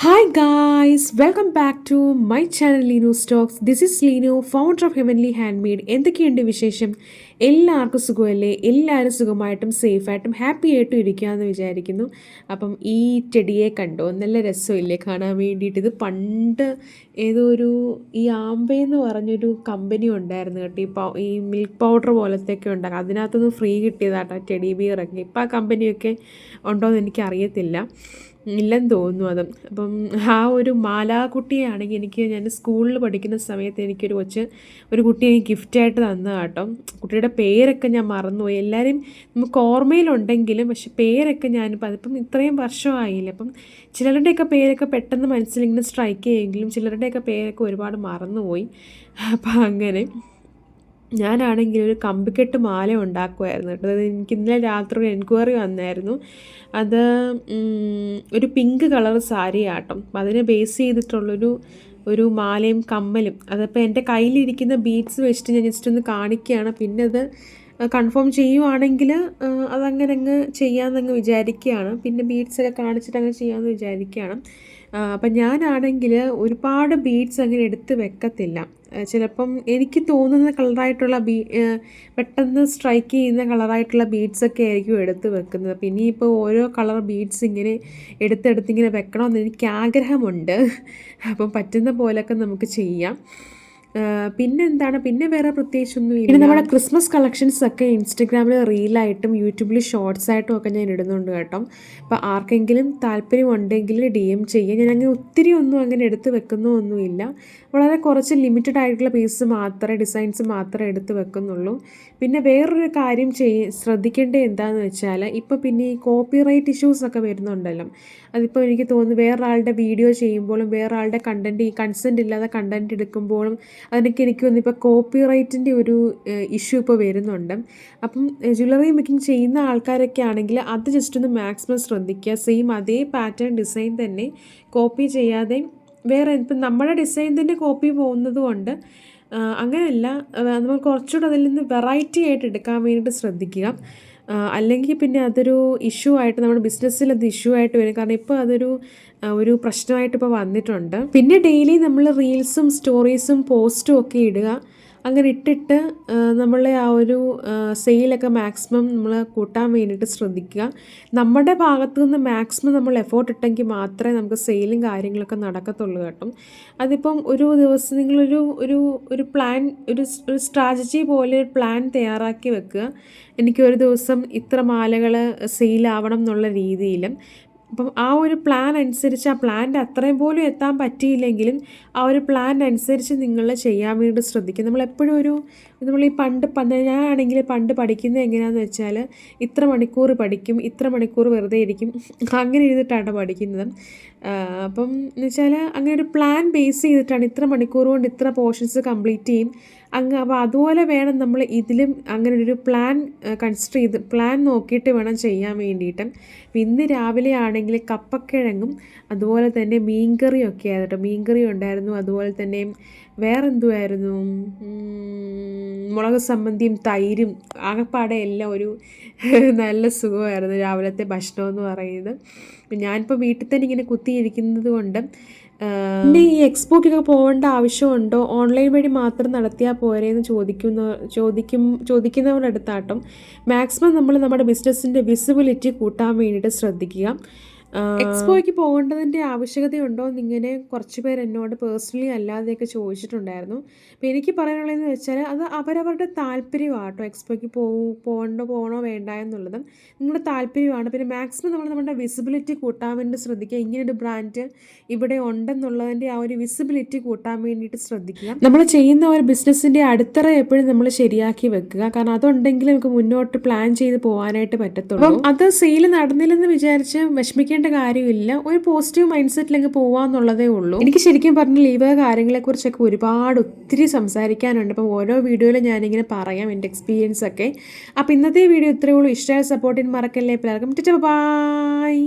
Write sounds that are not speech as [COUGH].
hi guys welcome back to my channel Leenu stocks this is Leenu founder of heavenly handmade എന്തൊക്കെയുണ്ട് വിശേഷം എല്ലാവർക്കും സുഖമല്ലേ? എല്ലാവരും സുഖമായിട്ടും സേഫായിട്ടും happy ആയിട്ടും ഇരിക്കുകയെന്ന് വിചാരിക്കുന്നു. അപ്പം ഈ ചെടിയെ കണ്ടോ? നല്ല രസമില്ലേ കാണാൻ വേണ്ടിയിട്ട്. ഇത് പണ്ട് ഏതോ ഒരു ഈ ആമ്പയെന്ന് പറഞ്ഞൊരു കമ്പനി ഉണ്ടായിരുന്നു കേട്ടോ. ഈ ഈ മിൽക്ക് പൗഡർ പോലത്തെയൊക്കെ ഉണ്ടാകും അതിനകത്തുനിന്ന് ഫ്രീ കിട്ടിയതാട്ടോ ചെടി ബിയറൊക്കെ ഇപ്പം ആ കമ്പനിയൊക്കെ ഉണ്ടോ എന്ന് എനിക്കറിയത്തില്ല. ഇല്ലെന്ന് തോന്നുന്നു അത്. അപ്പം ആ ഒരു മാലാകുട്ടിയാണെങ്കിൽ എനിക്ക് ഞാൻ സ്കൂളിൽ പഠിക്കുന്ന സമയത്ത് എനിക്കൊരു കൊച്ച് ഒരു കുട്ടിയെ എനിക്ക് ഗിഫ്റ്റായിട്ട് തന്നതാട്ടോ. കുട്ടിയുടെ പേരൊക്കെ ഞാൻ മറന്നുപോയി. എല്ലാവരും നമുക്ക് ഓർമ്മയിലുണ്ടെങ്കിലും പക്ഷെ പേരൊക്കെ ഞാനിപ്പോൾ അതിപ്പം ഇത്രയും വർഷമായില്ല. അപ്പം ചിലരുടെയൊക്കെ പേരൊക്കെ പെട്ടെന്ന് മനസ്സിലിങ്ങനെ സ്ട്രൈക്ക് ചെയ്യുമെങ്കിലും ചിലരുടെയൊക്കെ പേരൊക്കെ ഒരുപാട് മറന്നുപോയി. അപ്പം അങ്ങനെ ഞാനാണെങ്കിൽ ഒരു കമ്പിക്കെട്ട് മാല ഉണ്ടാക്കുമായിരുന്നു കേട്ടോ. അത് എനിക്ക് ഇന്നലെ രാത്രി ഒരു എൻക്വയറി വന്നായിരുന്നു. അത് ഒരു പിങ്ക് കളർ സാരി ആട്ടം അതിനെ ബേസ് ചെയ്തിട്ടുള്ളൊരു ഒരു മാലയും കമ്മലും. അതിപ്പോൾ എന്റെ കയ്യിലിരിക്കുന്ന ബീഡ്സ് വെച്ചിട്ട് ഞാൻ ജസ്റ്റ് ഒന്ന് കാണിക്കുകയാണ്. പിന്നെ അത് കൺഫേം ചെയ്യുവാണെങ്കിൽ അതങ്ങനെ അങ്ങ് ചെയ്യാമെന്നങ്ങ് വിചാരിക്കുകയാണ്. പിന്നെ ബീഡ്സൊക്കെ കാണിച്ചിട്ട് അങ്ങ് ചെയ്യാമെന്ന് വിചാരിക്കുകയാണ്. അപ്പം ഞാനാണെങ്കിൽ ഒരുപാട് ബീഡ്സ് അങ്ങനെ എടുത്ത് വെക്കത്തില്ല. ചിലപ്പം എനിക്ക് തോന്നുന്ന കളറായിട്ടുള്ള ബീ പെട്ടെന്ന് സ്ട്രൈക്ക് ചെയ്യുന്ന കളറായിട്ടുള്ള ബീഡ്സൊക്കെ ആയിരിക്കും എടുത്ത് വെക്കുന്നത്. പിന്നെ ഇപ്പോൾ ഓരോ കളർ ബീഡ്സ് ഇങ്ങനെ എടുത്തെടുത്ത് ഇങ്ങനെ വെക്കണമെന്ന് എനിക്ക് ആഗ്രഹമുണ്ട് [LAUGHS] അപ്പം പറ്റുന്ന പോലെയൊക്കെ നമുക്ക് ചെയ്യാം. പിന്നെ എന്താണ്? പിന്നെ വേറെ പ്രത്യേകിച്ചൊന്നും ഇല്ല. നമ്മുടെ ക്രിസ്മസ് കളക്ഷൻസ് ഒക്കെ ഇൻസ്റ്റഗ്രാമിൽ റീലായിട്ടും യൂട്യൂബിൽ ഷോർട്സ് ആയിട്ടും ഒക്കെ ഞാൻ ഇടുന്നുണ്ട് കേട്ടോ. അപ്പോൾ ആർക്കെങ്കിലും താല്പര്യം ഉണ്ടെങ്കിൽ ഡി എം ചെയ്യുക ഞാൻ അങ്ങനെ ഒത്തിരി ഒന്നും അങ്ങനെ എടുത്ത് വെക്കുന്നൊന്നുമില്ല. വളരെ കുറച്ച് ലിമിറ്റഡ് ആയിട്ടുള്ള പീസ് മാത്രമേ ഡിസൈൻസ് മാത്രമേ എടുത്ത് വെക്കുന്നുള്ളൂ. പിന്നെ വേറൊരു കാര്യം ചെയ് ശ്രദ്ധിക്കേണ്ടത് എന്താണെന്ന് വെച്ചാൽ ഇപ്പോൾ പിന്നെ ഈ കോപ്പി റൈറ്റ് ഇഷ്യൂസ് ഒക്കെ വരുന്നുണ്ടല്ലോ. അതിപ്പോൾ എനിക്ക് തോന്നുന്നു വേറൊരാളുടെ വീഡിയോ ചെയ്യുമ്പോഴും വേറൊരാളുടെ കണ്ടന്റ് ഈ കൺസെന്റ് ഇല്ലാതെ കണ്ടന്റ് എടുക്കുമ്പോഴും അതിനൊക്കെ എനിക്ക് തോന്നുന്നു ഇപ്പോൾ കോപ്പി റൈറ്റിന്റെ ഒരു ഇഷ്യൂ ഇപ്പോൾ വരുന്നുണ്ട്. അപ്പം ജ്വല്ലറി മേക്കിംഗ് ചെയ്യുന്ന ആൾക്കാരൊക്കെ ആണെങ്കിൽ അത് ജസ്റ്റ് ഒന്ന് മാക്സിമം ശ്രദ്ധിക്കുക. സെയിം അതേ പാറ്റേൺ ഡിസൈൻ തന്നെ കോപ്പി ചെയ്യാതെ വേറെ ഇപ്പം നമ്മുടെ ഡിസൈൻ തന്നെ കോപ്പി പോകുന്നത് കൊണ്ട് അങ്ങനെയല്ല നമ്മൾ കുറച്ചുകൂടെ അതിൽ നിന്ന് വെറൈറ്റി ആയിട്ട് എടുക്കാൻ വേണ്ടിയിട്ട് ശ്രദ്ധിക്കുക. അല്ലെങ്കിൽ പിന്നെ അതൊരു ഇഷ്യൂ ആയിട്ട് നമ്മുടെ ബിസിനസ്സിൽ അത് ഇഷ്യൂ ആയിട്ട് വരും. കാരണം ഇപ്പോൾ അതൊരു ഒരു പ്രശ്നമായിട്ട് ഇപ്പോൾ വന്നിട്ടുണ്ട്. പിന്നെ ഡെയിലി നമ്മൾ റീൽസും സ്റ്റോറീസും പോസ്റ്റും ഒക്കെ ഇടുക. അങ്ങനെ ഇട്ടിട്ട് നമ്മളെ ആ ഒരു സെയിലൊക്കെ മാക്സിമം നമ്മൾ കൂട്ടാൻ വേണ്ടിയിട്ട് ശ്രദ്ധിക്കുക. നമ്മുടെ ഭാഗത്തു നിന്ന് മാക്സിമം നമ്മൾ എഫേർട്ട് ഇട്ടെങ്കിൽ മാത്രമേ നമുക്ക് സെയിലും കാര്യങ്ങളൊക്കെ നടക്കത്തുള്ളൂ കേട്ടോ. അതിപ്പം ഒരു ദിവസം നിങ്ങളൊരു ഒരു ഒരു പ്ലാൻ ഒരു ഒരു സ്ട്രാറ്റജി പോലെ ഒരു പ്ലാൻ തയ്യാറാക്കി വെക്കുക. എനിക്ക് ഒരു ദിവസം ഇത്ര മാലകൾ സെയിലാവണം എന്നുള്ള രീതിയിലും അപ്പം ആ ഒരു പ്ലാൻ അനുസരിച്ച് ആ പ്ലാന്റെ അത്രയും പോലും എത്താൻ പറ്റിയില്ലെങ്കിലും ആ ഒരു പ്ലാൻ അനുസരിച്ച് നിങ്ങൾ ചെയ്യാൻ വേണ്ടി ശ്രദ്ധിക്കുക. നമ്മളെപ്പോഴും ഒരു നമ്മൾ ഈ പണ്ട് ഞാനാണെങ്കിൽ പണ്ട് പഠിക്കുന്നത് എങ്ങനെയാണെന്ന് വെച്ചാൽ ഇത്ര മണിക്കൂർ പഠിക്കും ഇത്ര മണിക്കൂർ വെറുതെ ഇരിക്കും. അങ്ങനെ ഇരുന്നിട്ടാണ് പഠിക്കുന്നത്. അപ്പം എന്ന് വെച്ചാൽ അങ്ങനെ ഒരു പ്ലാൻ ബേസ് ചെയ്തിട്ടാണ് ഇത്ര മണിക്കൂർ കൊണ്ട് ഇത്ര പോർഷൻസ് കംപ്ലീറ്റ് ചെയ്യും. അങ്ങ് അപ്പോൾ അതുപോലെ വേണം നമ്മൾ ഇതിലും അങ്ങനെ ഒരു പ്ലാൻ കൺസിഡർ ചെയ്ത് പ്ലാൻ നോക്കിയിട്ട് വേണം ചെയ്യാൻ വേണ്ടിയിട്ട്. ഇന്ന് രാവിലെ ആണെങ്കിൽ കപ്പക്കിഴങ്ങും അതുപോലെ തന്നെ മീൻകറിയൊക്കെ ആയിരുന്നു മീൻകറി ഉണ്ടായിരുന്നു അതുപോലെ തന്നെ വേറെന്തുമായിരുന്നു മുളക് സംബന്ധിയും തൈരും ആകപ്പാടെ എല്ലാം ഒരു [LAUGHS] നല്ല സുഖമായിരുന്നു രാവിലത്തെ ഭക്ഷണം എന്ന് പറയുന്നത്. ഞാനിപ്പോൾ വീട്ടിൽ തന്നെ ഇങ്ങനെ കുത്തിയിരിക്കുന്നത് കൊണ്ട് പിന്നെ ഈ എക്സ്പോക്കൊക്കെ പോകേണ്ട ആവശ്യമുണ്ടോ? ഓൺലൈൻ വഴി മാത്രം നടത്തിയാൽ പോരെ എന്ന് ചോദിക്കുന്ന ചോദിക്കും ചോദിക്കുന്നവരുടെ അടുത്താട്ടും മാക്സിമം നമ്മൾ നമ്മുടെ ബിസിനസ്സിന്റെ വിസിബിലിറ്റി കൂട്ടാൻ വേണ്ടിയിട്ട് ശ്രദ്ധിക്കുക. എക്സ്പോയ്ക്ക് പോകേണ്ടതിന്റെ ആവശ്യകതയുണ്ടോ എന്നിങ്ങനെ കുറച്ച് പേർ എന്നോട് പേഴ്സണലി അല്ലാതെയൊക്കെ ചോദിച്ചിട്ടുണ്ടായിരുന്നു. അപ്പോൾ എനിക്ക് പറയാനുള്ളതെന്ന് വെച്ചാൽ അത് അവരവരുടെ താല്പര്യമാണ് കേട്ടോ എക്സ്പോയ്ക്ക് പോകും പോകണ്ടോ പോകണോ വേണ്ട എന്നുള്ളത് നിങ്ങളുടെ താല്പര്യമാണ്. പിന്നെ മാക്സിമം നമ്മൾ നമ്മുടെ വിസിബിലിറ്റി കൂട്ടാൻ വേണ്ടി ശ്രദ്ധിക്കുക. ഇങ്ങനൊരു ബ്രാൻഡ് ഇവിടെ ഉണ്ടെന്നുള്ളതിന്റെ ആ ഒരു വിസിബിലിറ്റി കൂട്ടാൻ വേണ്ടിയിട്ട് ശ്രദ്ധിക്കുക. നമ്മൾ ചെയ്യുന്ന ഒരു ബിസിനസ്സിന്റെ അടിത്തറ എപ്പോഴും നമ്മൾ ശരിയാക്കി വെക്കുക. കാരണം അതുണ്ടെങ്കിൽ നമുക്ക് മുന്നോട്ട് പ്ലാൻ ചെയ്ത് പോകാനായിട്ട് പറ്റത്തുള്ളൂ. അപ്പം അത് സെയിൽ നടന്നില്ലെന്ന് വിചാരിച്ച് വിഷമിക്കേണ്ട ചെയ്യേണ്ട കാര്യമില്ല. ഒരു പോസിറ്റീവ് മൈൻഡ് സെറ്റിലേക്ക് പോവാന്നുള്ളതേ ഉള്ളൂ. എനിക്ക് ശരിക്കും ഈ വക കാര്യങ്ങളെക്കുറിച്ചൊക്കെ ഒരുപാട് ഒത്തിരി സംസാരിക്കാനുണ്ട്. അപ്പം ഓരോ വീഡിയോയിലും ഞാനിങ്ങനെ പറയാം എന്റെ എക്സ്പീരിയൻസ് ഒക്കെ. അപ്പോൾ ഇന്നത്തെ വീഡിയോ ഇത്രയേ ഉള്ളൂ. ഇഷ്ടമായ സപ്പോർട്ടിന് മറക്കല്ലേ. എല്ലാവർക്കും ബൈ